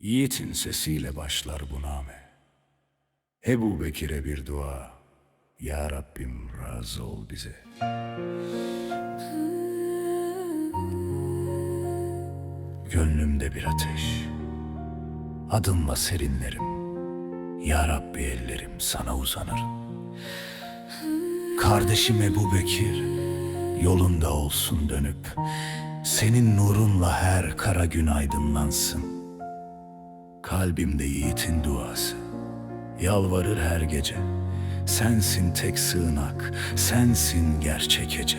Yiğitin sesiyle başlar bu name. Ebu Bekir'e bir dua. Ya Rabbim razı ol bize. Gönlümde bir ateş. Adımla serinlerim. Ya Rabbi ellerim sana uzanır. Kardeşim Ebu Bekir, yolunda olsun dönüp, senin nurunla her kara gün aydınlansın. Kalbimde yiğitin duası, yalvarır her gece. Sensin tek sığınak, sensin gerçek ece.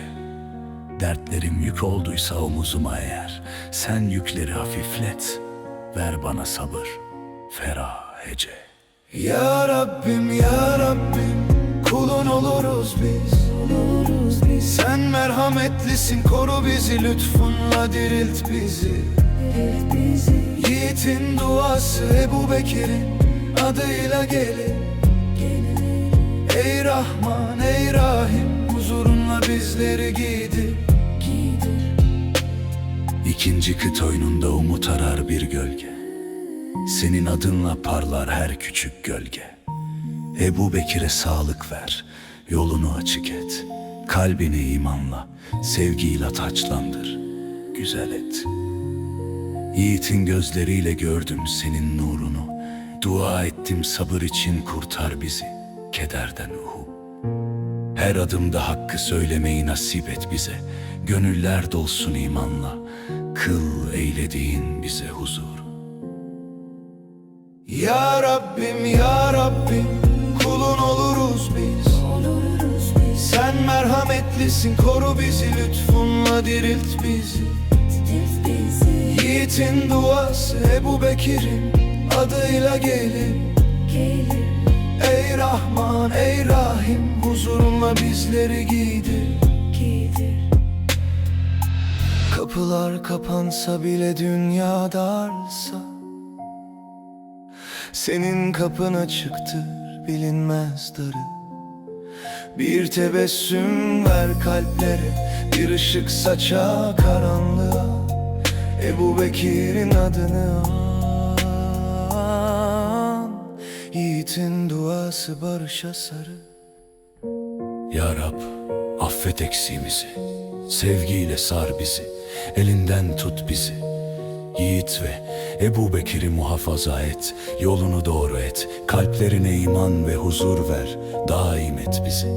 Dertlerim yük olduysa omuzuma eğer, sen yükleri hafiflet, ver bana sabır, ferah hece. Ya Rabbim ya Rabbim kulun oluruz biz Sen merhametlisin koru bizi lütfunla dirilt bizi Yiğitin duası Ebu Bekir'in adıyla gelin Ey Rahman ey Rahim huzurunla bizleri giydir İkinci kıt oyununda umut arar bir gölge. Senin adınla parlar her küçük gölge. Ebu Bekir'e sağlık ver, yolunu açık et. Kalbini imanla, sevgiyle taçlandır, güzel et. Yiğitin gözleriyle gördüm senin nurunu. Dua ettim sabır için kurtar bizi, kederden uhu. Her adımda hakkı söylemeyi nasip et bize. Gönüller dolsun imanla. Kıl eylediğin bize huzur. Ya Rabbim ya Rabbim kulun oluruz biz Sen merhametlisin koru bizi lütfunla dirilt bizi Yiğitin duası Ebu Bekir'in adıyla gelin Ey Rahman ey Rahim huzurunla bizleri giydir. Kapılar kapansa bile dünya darsa Senin kapın açıktır bilinmez darı. Bir tebessüm ver kalplere Bir ışık saça karanlığa Ebu Bekir'in adını an Yiğitin duası barışa sarı Ya Rab, affet eksiğimizi. Sevgiyle sar bizi. Elinden tut bizi. Yiğit ve Ebu Bekir'i muhafaza et. Yolunu doğru et. Kalplerine iman ve huzur ver. Daim et bizi.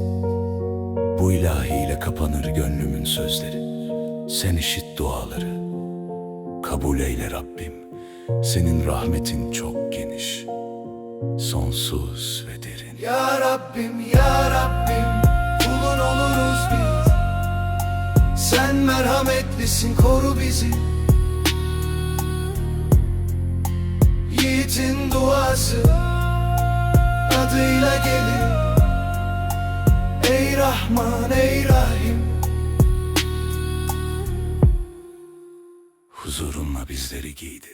Bu ilahiyle kapanır gönlümün sözleri. Sen işit duaları. Kabul eyle Rabbim. Senin rahmetin çok geniş. Sonsuz ve derin. Ya Rabbim ya Rabbim kulun oluruz biz Sen merhametlisin koru bizi Yiğitin duası adıyla gelir Ey Rahman ey Rahim Huzurunla bizleri giydir.